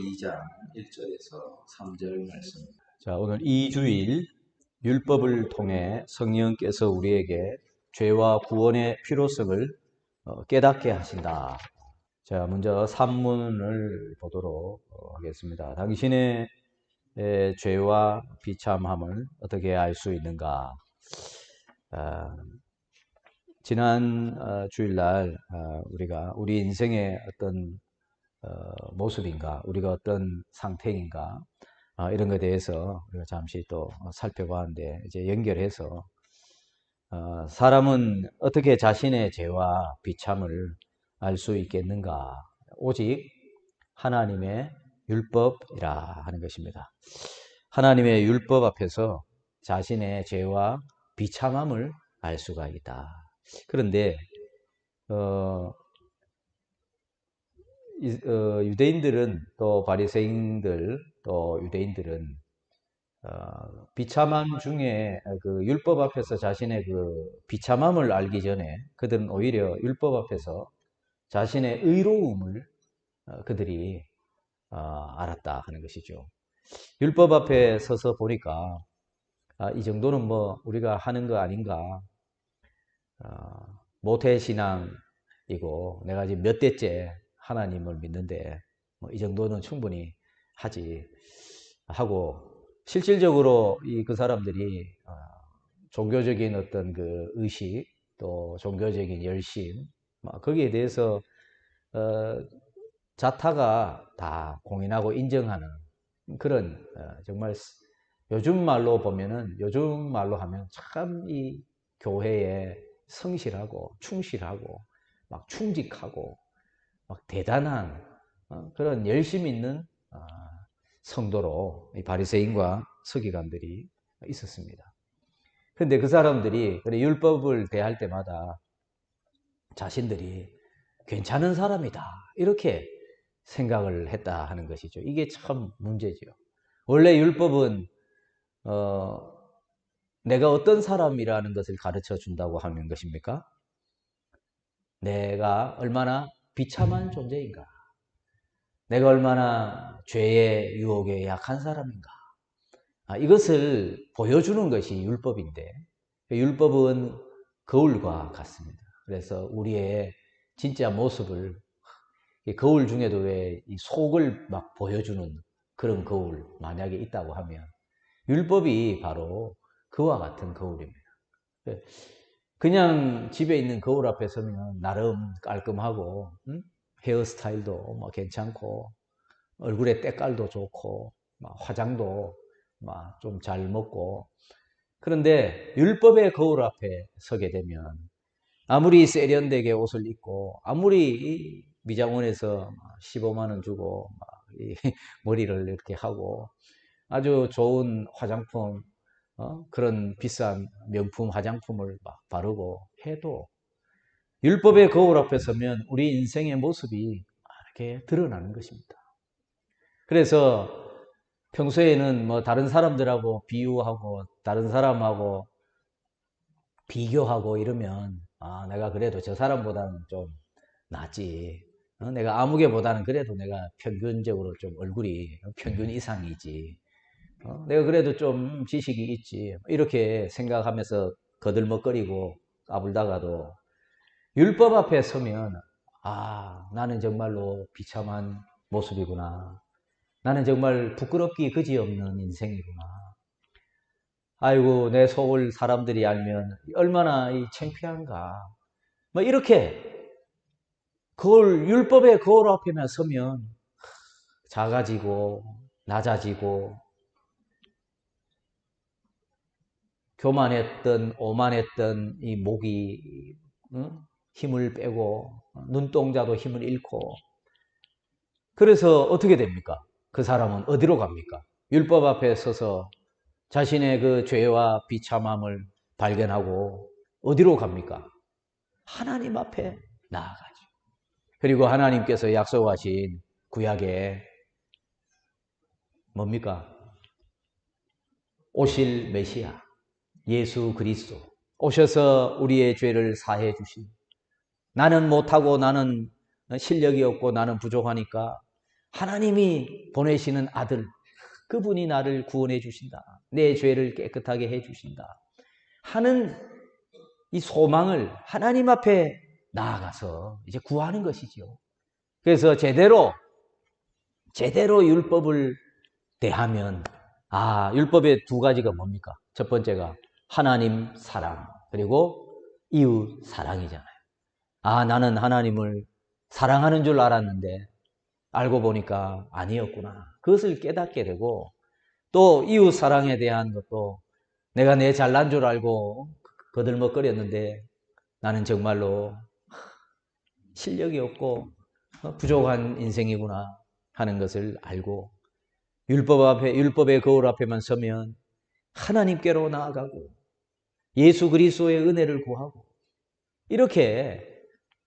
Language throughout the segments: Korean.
2장 1절에서 3절 말씀. 자, 오늘 이 주일 율법을 통해 성령께서 우리에게 죄와 구원의 필요성을 어, 깨닫게 하신다. 자, 먼저 산문을 보도록 어, 하겠습니다. 당신의 에, 죄와 비참함을 어떻게 알 수 있는가? 아, 지난 어, 주일날 아, 우리가 우리 인생의 어떤 어, 모습인가, 우리가 어떤 상태인가, 아, 이런 것에 대해서 우리가 잠시 또 살펴보았는데, 이제 연결해서, 어, 사람은 어떻게 자신의 죄와 비참을 알 수 있겠는가? 오직 하나님의 율법이라 하는 것입니다. 하나님의 율법 앞에서 자신의 죄와 비참함을 알 수가 있다. 그런데, 어, 이- 어, 유대인들은 또 바리새인들 또 유대인들은 어, 비참함 중에 그 율법 앞에서 자신의 그 비참함을 알기 전에 그들은 오히려 율법 앞에서 자신의 의로움을 어, 그들이 어, 알았다 하는 것이죠. 율법 앞에 서서 보니까 아, 이 정도는 뭐 우리가 하는 거 아닌가 어, 모태신앙이고 내가 지금 몇 대째 하나님을 믿는데 뭐 이 정도는 충분히 하지 하고 실질적으로 이 그 사람들이 어, 종교적인 어떤 그 의식 또 종교적인 열심 뭐 거기에 대해서 어, 자타가 다 공인하고 인정하는 그런 어, 정말 요즘 말로 보면은 요즘 말로 하면 참 이 교회에 성실하고 충실하고 막 충직하고 막 대단한 어, 그런 열심 있는 아, 성도로 이 바리새인과 서기관들이 있었습니다. 그런데 그 사람들이 율법을 대할 때마다 자신들이 괜찮은 사람이다 이렇게 생각을 했다 하는 것이죠. 이게 참 문제죠. 원래 율법은 어, 내가 어떤 사람이라는 것을 가르쳐 준다고 하는 것입니까? 내가 얼마나 비참한 존재인가? 내가 얼마나 죄의 유혹에 약한 사람인가? 아, 이것을 보여주는 것이 율법인데, 율법은 거울과 같습니다. 그래서 우리의 진짜 모습을, 이 거울 중에도 왜이 속을 막 보여주는 그런 거울, 만약에 있다고 하면, 율법이 바로 그와 같은 거울입니다. 그냥 집에 있는 거울 앞에 서면 나름 깔끔하고, 응? 헤어스타일도 뭐 괜찮고, 얼굴에 때깔도 좋고, 막 화장도 막 좀 잘 먹고. 그런데 율법의 거울 앞에 서게 되면 아무리 세련되게 옷을 입고, 아무리 이 미장원에서 15만 원 주고 머리를 이렇게 하고 아주 좋은 화장품, 어? 그런 비싼 명품 화장품을 막 바르고 해도 율법의 거울 앞에 서면 우리 인생의 모습이 이렇게 드러나는 것입니다. 그래서 평소에는 뭐 다른 사람들하고 비유하고 다른 사람하고 비교하고 이러면 아 내가 그래도 저 사람보다는 좀 낫지. 어, 내가 아무개보다는 그래도 내가 평균적으로 좀 얼굴이 평균 이상이지. 어, 내가 그래도 좀 지식이 있지. 이렇게 생각하면서 거들먹거리고 까불다가도 율법 앞에 서면 아 나는 정말로 비참한 모습이구나. 나는 정말 부끄럽기 그지없는 인생이구나. 아이고 내 속을 사람들이 알면 얼마나 이 창피한가. 뭐 이렇게 거울 율법의 거울 앞에만 서면 작아지고 낮아지고 교만했던 오만했던 이 목이 응? 힘을 빼고 눈동자도 힘을 잃고 그래서 어떻게 됩니까? 그 사람은 어디로 갑니까? 율법 앞에 서서 자신의 그 죄와 비참함을 발견하고 어디로 갑니까? 하나님 앞에 나아가죠. 그리고 하나님께서 약속하신 구약에 뭡니까? 오실 메시아 예수 그리스도 오셔서 우리의 죄를 사해 주신 나는 못하고 나는 실력이 없고 나는 부족하니까 하나님이 보내시는 아들, 그분이 나를 구원해 주신다. 내 죄를 깨끗하게 해 주신다. 하는 이 소망을 하나님 앞에 나아가서 이제 구하는 것이죠. 그래서 제대로, 제대로 율법을 대하면, 아, 율법의 두 가지가 뭡니까? 첫 번째가 하나님 사랑, 그리고 이웃 사랑이잖아요. 아, 나는 하나님을 사랑하는 줄 알았는데, 알고 보니까 아니었구나. 그것을 깨닫게 되고, 또 이웃 사랑에 대한 것도 내가 내 잘난 줄 알고 거들먹거렸는데 나는 정말로 실력이 없고 어, 부족한 인생이구나 하는 것을 알고 율법 앞에 율법의 거울 앞에만 서면 하나님께로 나아가고 예수 그리스도의 은혜를 구하고 이렇게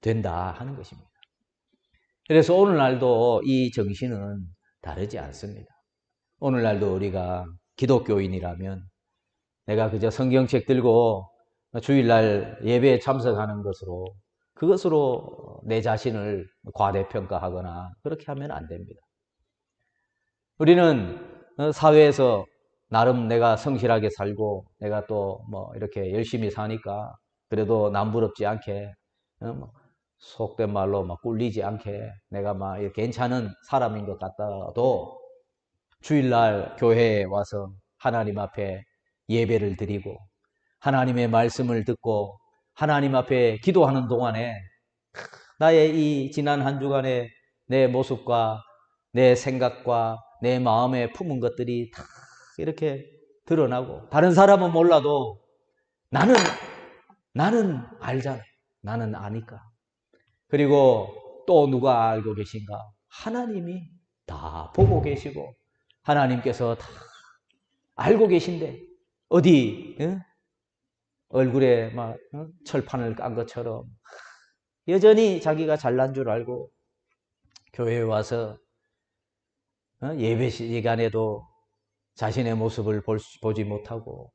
된다 하는 것입니다. 그래서 오늘날도 이 정신은 다르지 않습니다. 오늘날도 우리가 기독교인이라면 내가 그저 성경책 들고 주일날 예배에 참석하는 것으로 그것으로 내 자신을 과대평가하거나 그렇게 하면 안 됩니다. 우리는 사회에서 나름 내가 성실하게 살고 내가 또 뭐 이렇게 열심히 사니까 그래도 남부럽지 않게 어, 뭐 속된 말로 막 꿀리지 않게 내가 막 괜찮은 사람인 것 같아도 주일날 교회에 와서 하나님 앞에 예배를 드리고 하나님의 말씀을 듣고 하나님 앞에 기도하는 동안에 나의 이 지난 한 주간의 내 모습과 내 생각과 내 마음에 품은 것들이 다 이렇게 드러나고 다른 사람은 몰라도 나는 나는 알잖아. 나는 아니까. 그리고 또 누가 알고 계신가? 하나님이 다 보고 계시고 하나님께서 다 알고 계신데 어디 응? 얼굴에 막 응? 철판을 깐 것처럼 여전히 자기가 잘난 줄 알고 교회에 와서 어? 예배 시간에도 자신의 모습을 볼, 보지 못하고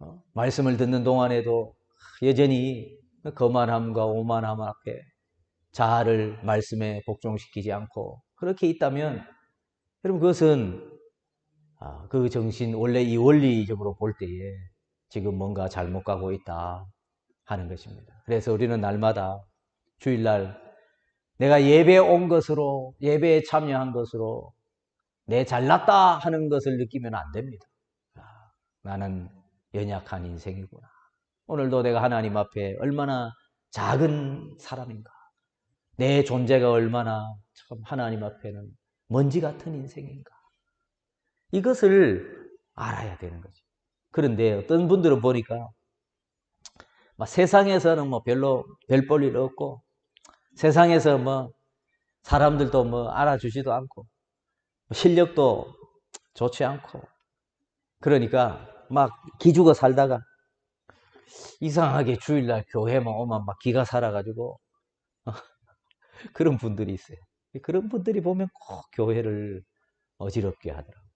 어? 말씀을 듣는 동안에도 여전히 거만함과 오만함 앞에 자아를 말씀에 복종시키지 않고 그렇게 있다면 여러분 그것은 아, 그 정신 원래 이 원리적으로 볼 때에 지금 뭔가 잘못 가고 있다 하는 것입니다. 그래서 우리는 날마다 주일날 내가 예배에 온 것으로 예배에 참여한 것으로 내 잘났다 하는 것을 느끼면 안 됩니다. 아, 나는 연약한 인생이구나. 오늘도 내가 하나님 앞에 얼마나 작은 사람인가. 내 존재가 얼마나 참 하나님 앞에는 먼지 같은 인생인가. 이것을 알아야 되는 거죠. 그런데 어떤 분들은 보니까 세상에서는 뭐 별로 별 볼일 없고 세상에서 뭐 사람들도 뭐 알아주지도 않고 실력도 좋지 않고 그러니까 막 기죽어 살다가 이상하게 주일날 교회만 오면 막 기가 살아가지고 그런 분들이 있어요. 그런 분들이 보면 꼭 교회를 어지럽게 하더라고요.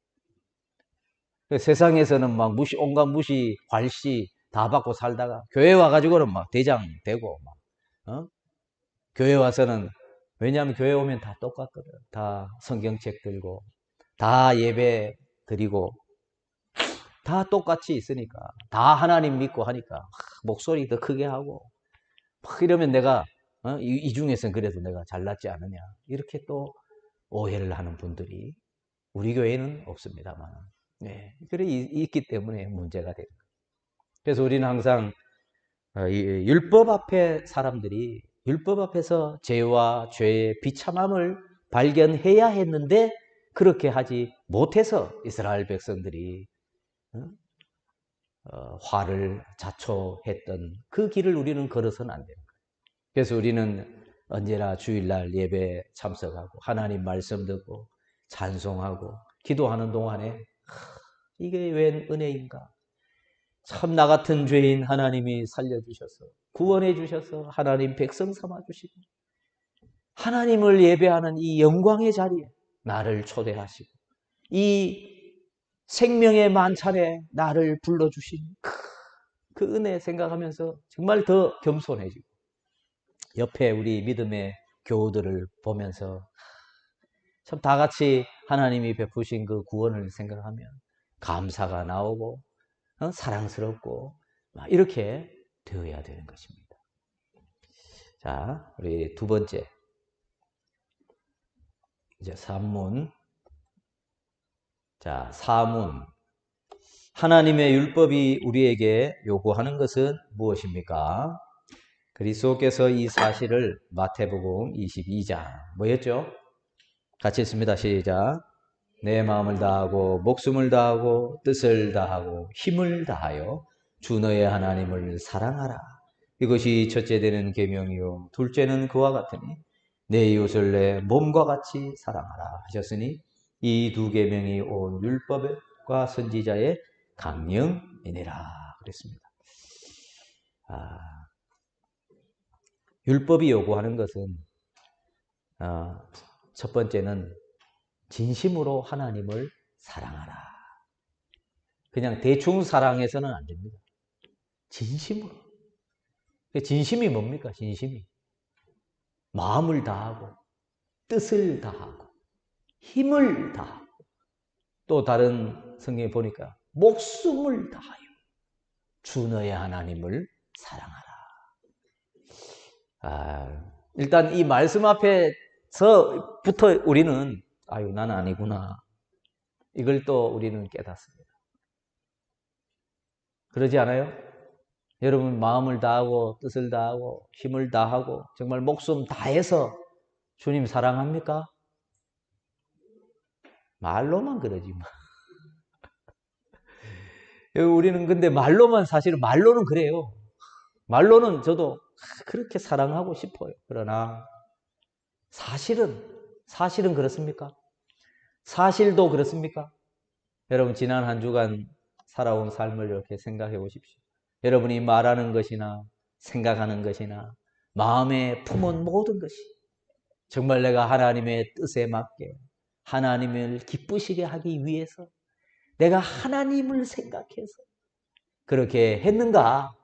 세상에서는 막 무시, 온갖 무시, 괄시 다 받고 살다가 교회 와가지고는 막 대장 되고 막, 어? 교회 와서는 왜냐하면 교회 오면 다 똑같거든. 다 성경책 들고 다 예배 드리고 다 똑같이 있으니까 다 하나님 믿고 하니까 목소리 더 크게 하고 막 이러면 내가 어? 이, 이 중에서는 그래도 내가 잘났지 않느냐 이렇게 또 오해를 하는 분들이 우리 교회는 없습니다만 네, 그래 있기 때문에 문제가 되는 거예요. 그래서 우리는 항상 어, 율법 앞에 사람들이 율법 앞에서 죄와 죄의 비참함을 발견해야 했는데 그렇게 하지 못해서 이스라엘 백성들이 어? 어, 화를 자초했던 그 길을 우리는 걸어서는 안 되는 거예요. 그래서 우리는 언제나 주일날 예배 참석하고 하나님 말씀 듣고 찬송하고 기도하는 동안에 이게 웬 은혜인가? 참 나 같은 죄인 하나님이 살려주셔서 구원해 주셔서 하나님 백성 삼아 주시고 하나님을 예배하는 이 영광의 자리에 나를 초대하시고 이 생명의 만찬에 나를 불러 주신 그 은혜 생각하면서 정말 더 겸손해지고 옆에 우리 믿음의 교우들을 보면서 참 다 같이 하나님이 베푸신 그 구원을 생각하면 감사가 나오고 어? 사랑스럽고 막 이렇게 되어야 되는 것입니다. 자, 우리 두 번째 이제 산문 자, 사문 하나님의 율법이 우리에게 요구하는 것은 무엇입니까? 그리스도께서 이 사실을 마태복음 22장 뭐였죠? 같이 읽습니다. 시작. 내 마음을 다하고 목숨을 다하고 뜻을 다하고 힘을 다하여 주 너의 하나님을 사랑하라. 이것이 첫째 되는 계명이요 둘째는 그와 같으니 내 이웃을 내 몸과 같이 사랑하라 하셨으니 이 두 계명이 온 율법과 선지자의 강령이니라 그랬습니다. 아, 율법이 요구하는 것은 어, 첫 번째는 진심으로 하나님을 사랑하라. 그냥 대충 사랑해서는 안 됩니다. 진심으로. 그 진심이 뭡니까? 진심이. 마음을 다하고, 뜻을 다하고, 힘을 다하고, 또 다른 성경에 보니까 목숨을 다하여 주 너의 하나님을 사랑하라. 아, 일단 이 말씀 앞에서부터 우리는 아유, 난 아니구나. 이걸 또 우리는 깨닫습니다. 그러지 않아요? 여러분 마음을 다하고 뜻을 다하고 힘을 다하고 정말 목숨 다해서 주님 사랑합니까? 말로만 그러지 뭐. 우리는 근데 말로만 사실은 말로는 그래요. 말로는 저도 그렇게 사랑하고 싶어요. 그러나 사실은 사실은 그렇습니까? 사실도 그렇습니까? 여러분 지난 한 주간 살아온 삶을 이렇게 생각해 보십시오. 여러분이 말하는 것이나 생각하는 것이나 마음에 품은 모든 것이 정말 내가 하나님의 뜻에 맞게 하나님을 기쁘시게 하기 위해서 내가 하나님을 생각해서 그렇게 했는가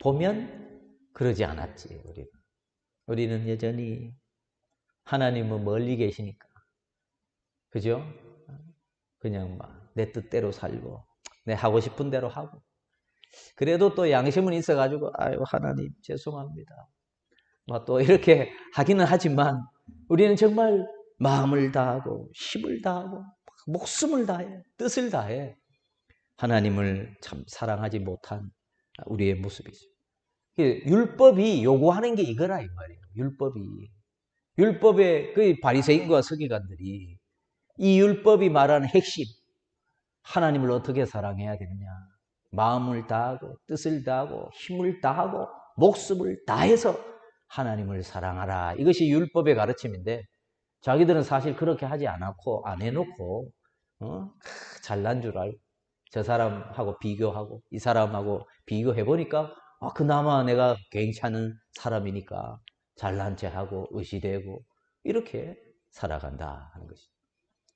보면 그러지 않았지 우리는. 우리는 여전히 하나님은 멀리 계시니까. 그죠? 그냥 막 내 뜻대로 살고 내 하고 싶은 대로 하고 그래도 또 양심은 있어가지고 아유 하나님 죄송합니다. 또 이렇게 하기는 하지만 우리는 정말 마음을 다하고 힘을 다하고 목숨을 다해 뜻을 다해 하나님을 참 사랑하지 못한 우리의 모습이죠. 율법이 요구하는 게 이거라 이 말이에요. 율법이 율법의 그 바리새인과 서기관들이 이 율법이 말하는 핵심 하나님을 어떻게 사랑해야 되느냐? 마음을 다하고 뜻을 다하고 힘을 다하고 목숨을 다해서 하나님을 사랑하라. 이것이 율법의 가르침인데 자기들은 사실 그렇게 하지 않았고 안 해놓고 어? 잘난 줄 알고 저 사람하고 비교하고 이 사람하고 비교해 보니까 아, 그나마 내가 괜찮은 사람이니까 잘난 체하고 의시되고 이렇게 살아간다 하는 것이죠.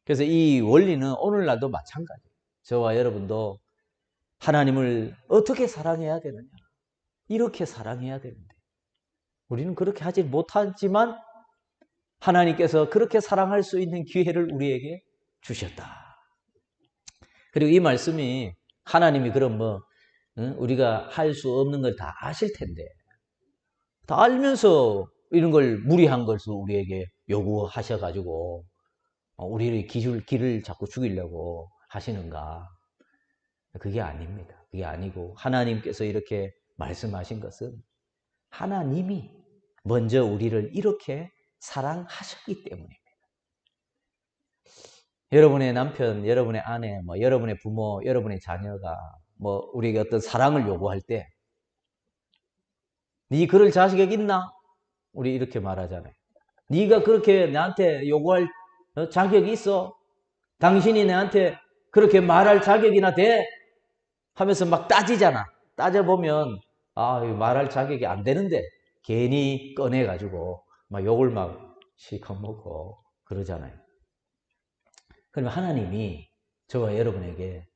그래서 이 원리는 오늘날도 마찬가지예요. 저와 여러분도 하나님을 어떻게 사랑해야 되느냐. 이렇게 사랑해야 되는데. 우리는 그렇게 하지 못하지만 하나님께서 그렇게 사랑할 수 있는 기회를 우리에게 주셨다. 그리고 이 말씀이 하나님이 그럼 뭐 우리가 할 수 없는 걸 다 아실 텐데 다 알면서 이런 걸 무리한 것을 우리에게 요구하셔가지고 어, 우리의 기줄, 길을 자꾸 죽이려고 하시는가? 그게 아닙니다. 그게 아니고 하나님께서 이렇게 말씀하신 것은 하나님이 먼저 우리를 이렇게 사랑하셨기 때문입니다. 여러분의 남편, 여러분의 아내, 뭐 여러분의 부모, 여러분의 자녀가 뭐 우리에게 어떤 사랑을 요구할 때, 네 그럴 자식에게 있나? 우리 이렇게 말하잖아요. 네가 그렇게 나한테 요구할 어, 자격이 있어? 당신이 나한테 그렇게 말할 자격이나 돼? 하면서 막 따지잖아. 따져보면, 아, 말할 자격이 안 되는데, 괜히 꺼내가지고, 막 욕을 막 실컷 먹고, 그러잖아요. 그러면 하나님이 저와 여러분에게,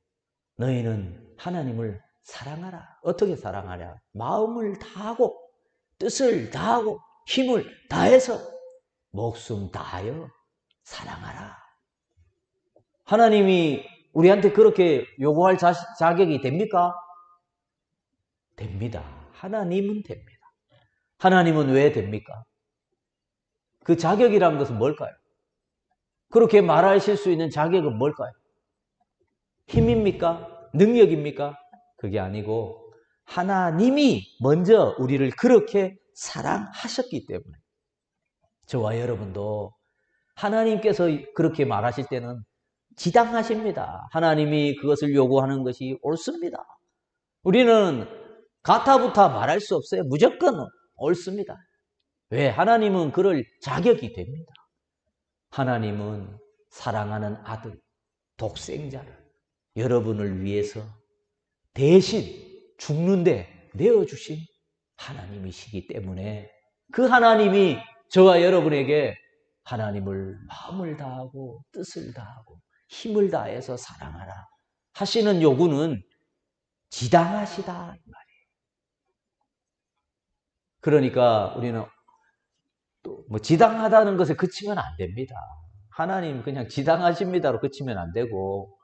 너희는 하나님을 사랑하라. 어떻게 사랑하냐? 마음을 다하고, 뜻을 다하고, 힘을 다해서 목숨 다하여 사랑하라. 하나님이 우리한테 그렇게 요구할 자, 자격이 됩니까? 됩니다. 하나님은 됩니다. 하나님은 왜 됩니까? 그 자격이란 것은 뭘까요? 그렇게 말하실 수 있는 자격은 뭘까요? 힘입니까? 능력입니까? 그게 아니고 하나님이 먼저 우리를 그렇게 사랑하셨기 때문에 저와 여러분도 하나님께서 그렇게 말하실 때는 지당하십니다. 하나님이 그것을 요구하는 것이 옳습니다. 우리는 가타부타 말할 수 없어요. 무조건 옳습니다. 왜? 하나님은 그럴 자격이 됩니다. 하나님은 사랑하는 아들, 독생자를 여러분을 위해서 대신 죽는데 내어주신 하나님이시기 때문에 그 하나님이 저와 여러분에게 하나님을 마음을 다하고 뜻을 다하고 힘을 다해서 사랑하라 하시는 요구는 지당하시다 이 말이에요. 그러니까 우리는 또 뭐 지당하다는 것에 그치면 안 됩니다. 하나님 그냥 지당하십니다로 그치면 안 되고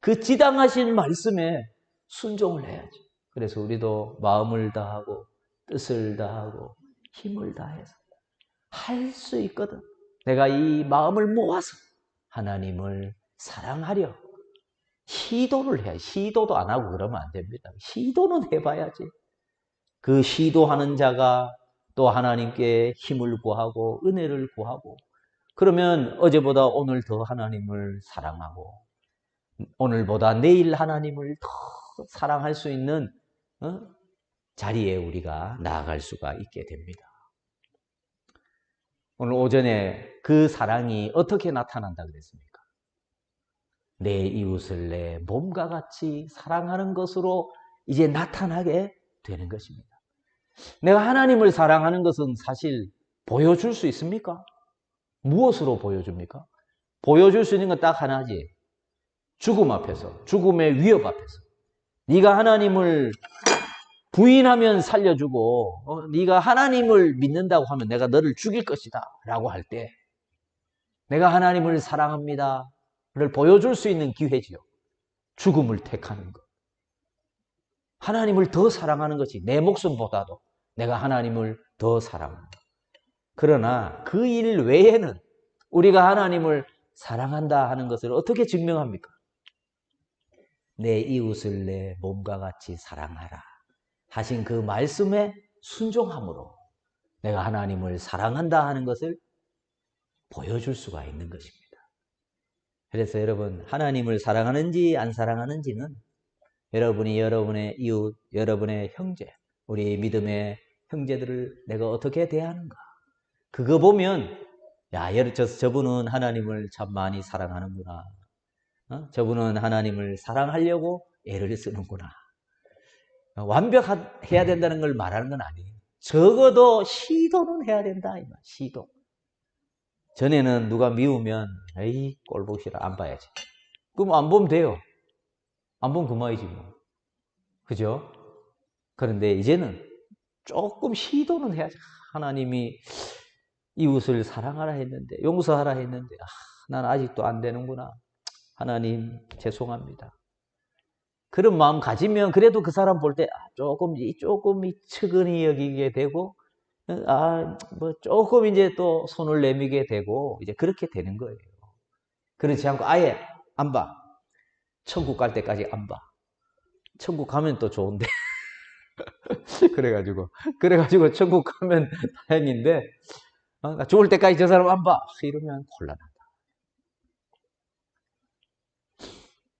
그 지당하신 말씀에 순종을 해야죠. 그래서 우리도 마음을 다하고 뜻을 다하고 힘을 다해서 할 수 있거든. 내가 이 마음을 모아서 하나님을 사랑하려 시도를 해야 시도도 안 하고 그러면 안 됩니다. 시도는 해봐야지. 그 시도하는 자가 또 하나님께 힘을 구하고 은혜를 구하고 그러면 어제보다 오늘 더 하나님을 사랑하고 오늘보다 내일 하나님을 더 사랑할 수 있는 어? 자리에 우리가 나아갈 수가 있게 됩니다. 오늘 오전에 그 사랑이 어떻게 나타난다 그랬습니까? 내 이웃을 내 몸과 같이 사랑하는 것으로 이제 나타나게 되는 것입니다. 내가 하나님을 사랑하는 것은 사실 보여줄 수 있습니까? 무엇으로 보여줍니까? 보여줄 수 있는 건 딱 하나지. 죽음 앞에서, 죽음의 위협 앞에서. 네가 하나님을 부인하면 살려주고, 어, 네가 하나님을 믿는다고 하면 내가 너를 죽일 것이다. 라고 할 때, 내가 하나님을 사랑합니다. 를 보여줄 수 있는 기회지요. 죽음을 택하는 것. 하나님을 더 사랑하는 것이 내 목숨보다도 내가 하나님을 더 사랑한다. 그러나 그 일 외에는 우리가 하나님을 사랑한다 하는 것을 어떻게 증명합니까? 내 이웃을 내 몸과 같이 사랑하라. 하신 그 말씀에 순종함으로 내가 하나님을 사랑한다 하는 것을 보여줄 수가 있는 것입니다. 그래서 여러분, 하나님을 사랑하는지 안 사랑하는지는 여러분이 여러분의 이웃, 여러분의 형제, 우리 믿음의 형제들을 내가 어떻게 대하는가. 그거 보면, 야, 저, 저분은 하나님을 참 많이 사랑하는구나. 어? 저분은 하나님을 사랑하려고 애를 쓰는구나. 완벽해야 된다는 걸 말하는 건 아니에요. 적어도 시도는 해야 된다. 시도. 전에는 누가 미우면, 에이, 꼴 보기 싫어. 안 봐야지. 그럼 안 보면 돼요. 안 보면 그만이지 뭐. 그죠? 그런데 이제는 조금 시도는 해야지. 하나님이 이웃을 사랑하라 했는데, 용서하라 했는데, 아, 난 아직도 안 되는구나. 하나님, 죄송합니다. 그런 마음 가지면 그래도 그 사람 볼때 아, 조금, 조금 측은히 여기게 되고, 아, 뭐 조금 이제 또 손을 내미게 되고, 이제 그렇게 되는 거예요. 그렇지 않고 아예 안 봐. 천국 갈 때까지 안 봐. 천국 가면 또 좋은데. 그래가지고, 그래가지고 천국 가면 다행인데, 어, 나 죽을 때까지 저 사람 안 봐. 이러면 곤란하다.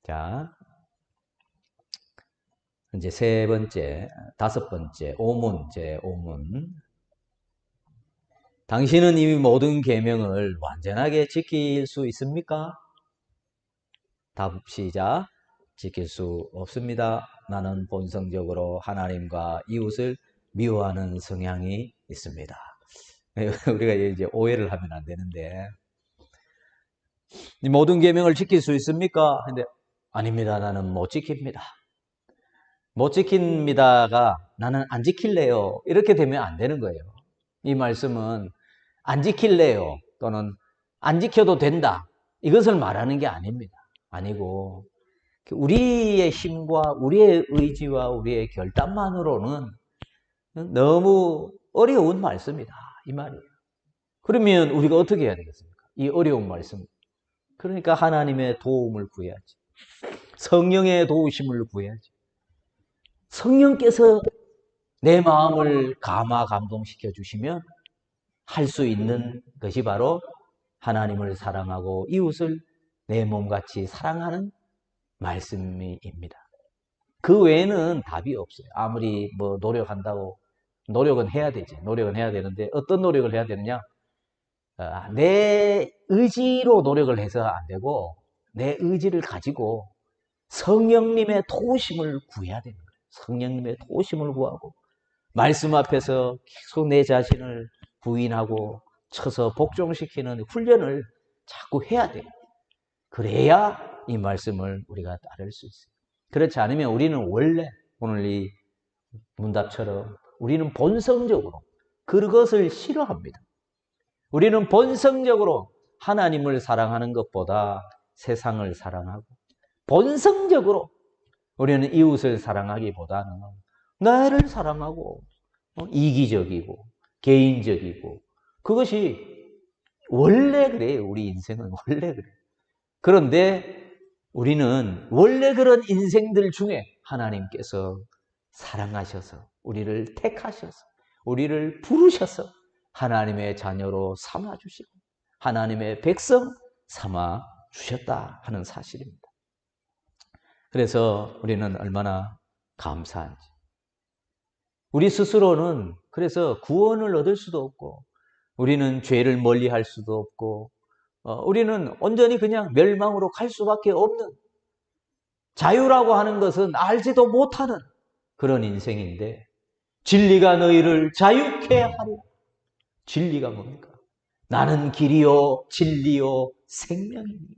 자, 이제 세 번째, 다섯 번째, 오문, 제 오문. 당신은 이미 모든 계명을 완전하게 지킬 수 있습니까? 답 시작. 지킬 수 없습니다. 나는 본성적으로 하나님과 이웃을 미워하는 성향이 있습니다. 우리가 이제 오해를 하면 안 되는데 모든 계명을 지킬 수 있습니까? 근데 아닙니다. 나는 못 지킵니다. 못 지킵니다가 나는 안 지킬래요. 이렇게 되면 안 되는 거예요. 이 말씀은 안 지킬래요. 또는 안 지켜도 된다. 이것을 말하는 게 아닙니다. 아니고 우리의 힘과 우리의 의지와 우리의 결단만으로는 너무 어려운 말씀이다. 이 말이에요. 그러면 우리가 어떻게 해야 되겠습니까? 이 어려운 말씀. 그러니까 하나님의 도움을 구해야지. 성령의 도우심을 구해야지. 성령께서 내 마음을 감화 감동시켜 주시면 할 수 있는 것이 바로 하나님을 사랑하고 이웃을 내 몸같이 사랑하는 말씀입니다. 그 외에는 답이 없어요. 아무리 뭐 노력한다고 노력은 해야 되지. 노력은 해야 되는데 어떤 노력을 해야 되느냐? 아, 내 의지로 노력을 해서 안 되고 내 의지를 가지고 성령님의 도우심을 구해야 되는 거예요. 성령님의 도우심을 구하고 말씀 앞에서 계속 내 자신을 부인하고 쳐서 복종시키는 훈련을 자꾸 해야 돼요. 그래야 이 말씀을 우리가 따를 수 있어요. 그렇지 않으면 우리는 원래 오늘 이 문답처럼 우리는 본성적으로 그것을 싫어합니다. 우리는 본성적으로 하나님을 사랑하는 것보다 세상을 사랑하고 본성적으로 우리는 이웃을 사랑하기보다는 나를 사랑하고 어, 이기적이고 개인적이고 그것이 원래 그래요. 우리 인생은 원래 그래. 그런데 우리는 원래 그런 인생들 중에 하나님께서 사랑하셔서 우리를 택하셔서 우리를 부르셔서 하나님의 자녀로 삼아 주시고 하나님의 백성 삼아 주셨다 하는 사실입니다. 그래서 우리는 얼마나 감사한지. 우리 스스로는 그래서 구원을 얻을 수도 없고 우리는 죄를 멀리 할 수도 없고 어, 우리는 온전히 그냥 멸망으로 갈 수밖에 없는 자유라고 하는 것은 알지도 못하는 그런 인생인데 진리가 너희를 자유케 하리라. 진리가 뭡니까? 나는 길이요 진리요 생명이니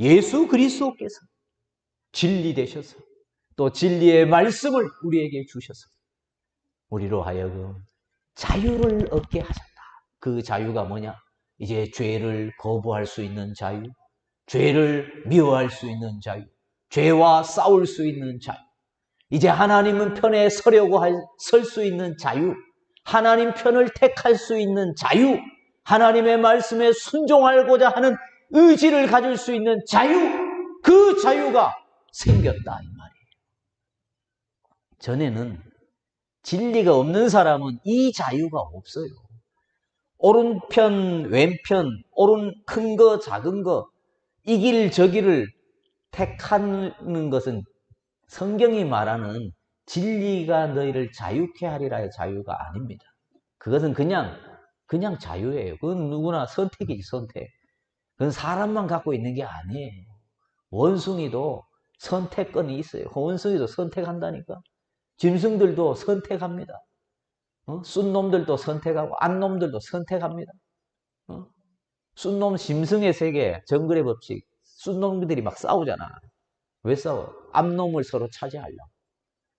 예수 그리스도께서 진리 되셔서 또 진리의 말씀을 우리에게 주셔서 우리로 하여금 자유를 얻게 하셨다. 그 자유가 뭐냐? 이제 죄를 거부할 수 있는 자유, 죄를 미워할 수 있는 자유, 죄와 싸울 수 있는 자유, 이제 하나님은 편에 서려고 설 수 있는 자유, 하나님 편을 택할 수 있는 자유, 하나님의 말씀에 순종하고자 하는 의지를 가질 수 있는 자유, 그 자유가 생겼다 이 말이에요. 전에는 진리가 없는 사람은 이 자유가 없어요. 오른편, 왼편, 오른 큰 거, 작은 거, 이 길, 저 길을 택하는 것은 성경이 말하는 진리가 너희를 자유케 하리라의 자유가 아닙니다. 그것은 그냥, 그냥 자유예요. 그건 누구나 선택이지, 선택. 그건 사람만 갖고 있는 게 아니에요. 원숭이도 선택권이 있어요. 원숭이도 선택한다니까. 짐승들도 선택합니다. 어? 쏜놈들도 선택하고 안 놈들도 선택합니다. 어? 쏜놈 짐승의 세계 정글의 법칙 쏜놈들이 막 싸우잖아. 왜 싸워? 암놈을 서로 차지하려고.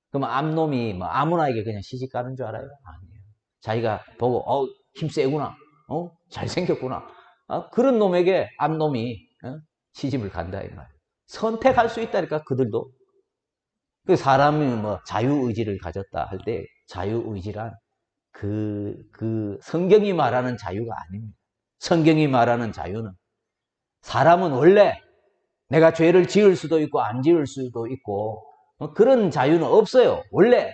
그럼 암놈이 뭐 아무나에게 그냥 시집 가는 줄 알아요? 아니에요. 자기가 보고 어, 힘 세구나. 어? 잘생겼구나. 어? 그런 놈에게 암놈이 어? 시집을 간다 이 말. 선택할 수 있다니까 그들도. 그 사람이 뭐 자유의지를 가졌다 할 때 자유의지란 그, 그 성경이 말하는 자유가 아닙니다. 성경이 말하는 자유는 사람은 원래 내가 죄를 지을 수도 있고 안 지을 수도 있고 어, 그런 자유는 없어요. 원래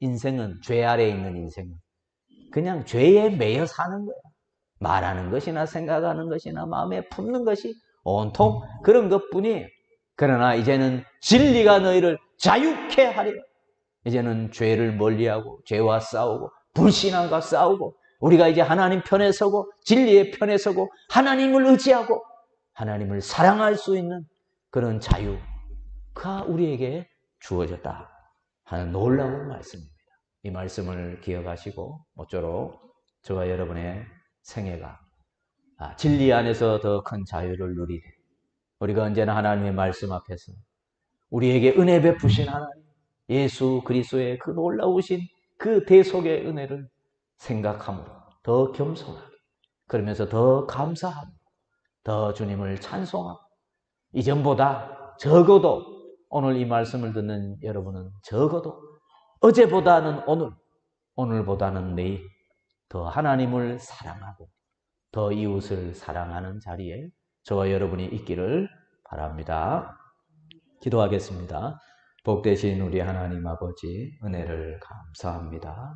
인생은 죄 아래에 있는 인생은 그냥 죄에 매여 사는 거야. 말하는 것이나 생각하는 것이나 마음에 품는 것이 온통 그런 것뿐이 그러나 이제는 진리가 너희를 자유케 하리라. 이제는 죄를 멀리하고 죄와 싸우고 불신앙과 싸우고 우리가 이제 하나님 편에 서고 진리의 편에 서고 하나님을 의지하고 하나님을 사랑할 수 있는 그런 자유가 우리에게 주어졌다 하는 놀라운 말씀입니다. 이 말씀을 기억하시고 모쪼록 저와 여러분의 생애가 아, 진리 안에서 더 큰 자유를 누리되 우리가 언제나 하나님의 말씀 앞에서 우리에게 은혜 베푸신 하나님 예수 그리스도의 그 놀라우신 그 대속의 은혜를 생각함으로 더 겸손하게 그러면서 더 감사하고 더 주님을 찬송하고 이전보다 적어도 오늘 이 말씀을 듣는 여러분은 적어도 어제보다는 오늘, 오늘보다는 내일 더 하나님을 사랑하고 더 이웃을 사랑하는 자리에 저와 여러분이 있기를 바랍니다. 기도하겠습니다. 복되신 우리 하나님 아버지 은혜를 감사합니다.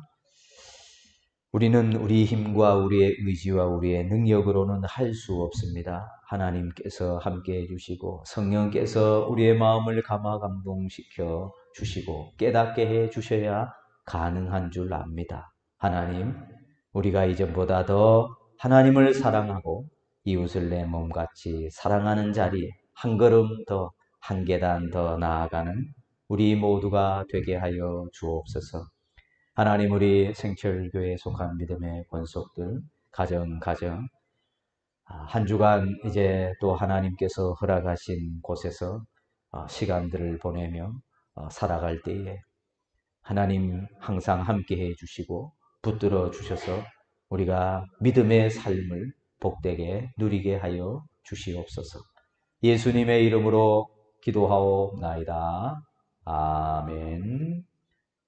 우리는 우리 힘과 우리의 의지와 우리의 능력으로는 할 수 없습니다. 하나님께서 함께 해주시고 성령께서 우리의 마음을 감화 감동시켜 주시고 깨닫게 해 주셔야 가능한 줄 압니다. 하나님, 우리가 이전보다 더 하나님을 사랑하고 이웃을 내 몸같이 사랑하는 자리에 한 걸음 더, 한 계단 더 나아가는 우리 모두가 되게 하여 주옵소서. 하나님 우리 생철교회에 속한 믿음의 권속들 가정 가정 아, 한 주간 이제 또 하나님께서 허락하신 곳에서 어, 시간들을 보내며 어, 살아갈 때에 하나님 항상 함께 해 주시고 붙들어 주셔서 우리가 믿음의 삶을 복되게 누리게 하여 주시옵소서. 예수님의 이름으로 기도하옵나이다. 아멘.